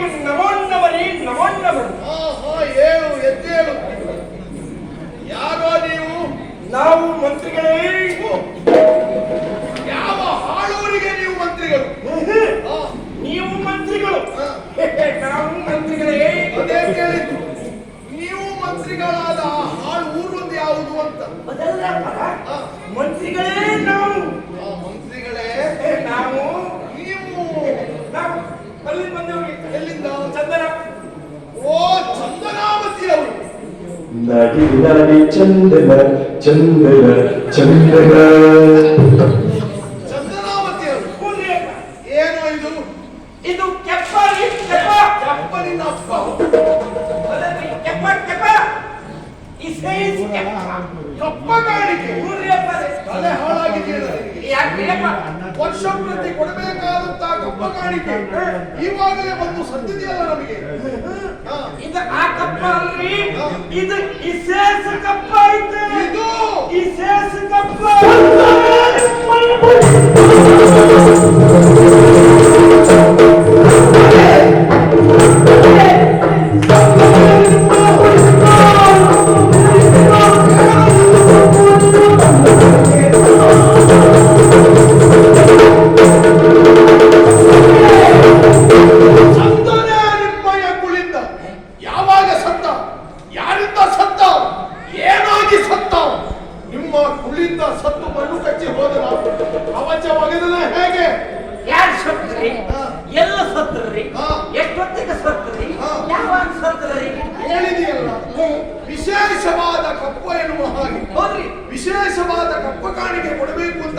ನಮೋನ್ನಮನಿ ನಮೋನ್ನಮನಿ ಆಹಾ ಏಳು ಎದ್ದೇಳು. ಯಾರೋ ನೀವು? ನಾವು ಮಂತ್ರಿಗಳೇ. ಯಾವ ಹಾಳೂರಿಗೆ ನೀವು ಮಂತ್ರಿಗಳು? ನೀವು ಮಂತ್ರಿಗಳು. ನಾವು ಮಂತ್ರಿಗಳೇ. ಅದೇ ಕೇಳಿದ್ದು. ನೀವು ಮಂತ್ರಿಗಳಾದ ಹಾಳು ಊರೊಂದು ಯಾವುದು ಅಂತ? ಮಂತ್ರಿಗಳೇ ನಾವು. ಮಂತ್ರಿಗಳೇ. ನಾವು. ನೀವು. ನಾವು. ಅಲ್ಲಿ ಬಂದವರಿಗೆ ಎಲ್ಲಿಂದ? ಚಂದನ? ಓ ಚಂದನಾವತಿ ಅವರು ಚಂದನ ಚಂದನ ಚಂದನ. ಚಂದನಾವತಿ ಅವರು ಕೂಡ್ರಿ. ಇದು? ಇದು ಕೆಪ್ಪ. ಕೆಪ್ಪ ಅಪ್ಪ ಕಾಣಿಕೆ. ತಲೆ ಹಾಳಾಗಿದೆಯಲ್ಲ ವರ್ಷ ಪ್ರತಿ ಕೊಡಬೇಕಾದಂತ ಕಪ್ಪ ಕಾಣಿಕೆ ಇವಾಗಲೇ ಬಂದು ಸತ್ತಿದೆಯಲ್ಲ ನಮಗೆ. ಇದು ಆ ಕಪ್ಪ ಅಲ್ರಿ ಇದು ವಿಶೇಷ ಕಪ್ಪ ಐತೆ ನಿಮ್ಮ ಸತ್ತು ಮಣ್ಣು ಕಚ್ಚಿ ಹೋದನ ನಾವು ಒಗೆದನ ಹೇಗೆ? ಯಾರು ಸತ್ರಿ ಹಾ. ಎಲ್ಲ ಸತ್ರಿ. ಎಷ್ಟೊತ್ತಿಗೆ ಸತ್ತರಿ. ಯಾವಾಗ ಸತ್ರಿ ಹೇಳಿದೆಯಲ್ಲ ವಿಶೇಷವಾದ ಕಪ್ಪ ಎನ್ನುವ ಹಾಗೆ. ವಿಶೇಷವಾದ ಕಪ್ಪ ಕಾಣಿಕೆ ಕೊಡಬೇಕು ಅಂತ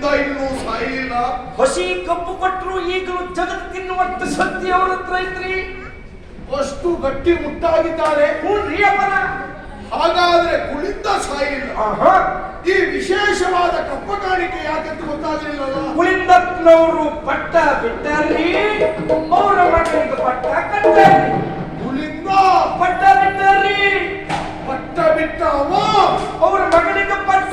ಉಳಿಂದ ಇನ್ನೂ ಸಾಯಿಲ್ಲ. ಹಸಿ ಕಪ್ಪು ಕೊಟ್ಟರು ಈಗಲೂ ಜಗತ್ ತಿನ್ನುವಂತ ಶಕ್ತಿ ಅವರ ಹತ್ರ ಐತ್ರಿ ಅಷ್ಟು ಗಟ್ಟಿ ಮುಟ್ಟಾಗಿದ್ದಾರೆ. ಹ್ಞೂನ್ರಿ ಅಪ್ಪನ. ಹಾಗಾದ್ರೆ ಕುಳಿತ ಸಾಯಿಲ್ಲ. ಈ ವಿಶೇಷವಾದ ಕಪ್ಪ ಕಾಣಿಕೆ ಯಾಕಂತ ಗೊತ್ತಾಗಲಿಲ್ಲ ಉಳಿದಪ್ಪನವರು ಪಟ್ಟ ಬಿಟ್ಟರಿ ಅವರ ಮಾಡಿದ ಪಟ್ಟ ಕಟ್ಟರಿ ಕುಳಿಂದ ಪಟ್ಟ ಬಿಟ್ಟರಿ ಪಟ್ಟ ಬಿಟ್ಟ ಅವ ಅವ್ರ ಮಗನಿಗೆ ಪಟ್ಟ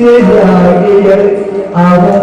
തിരാകിയ അവൻ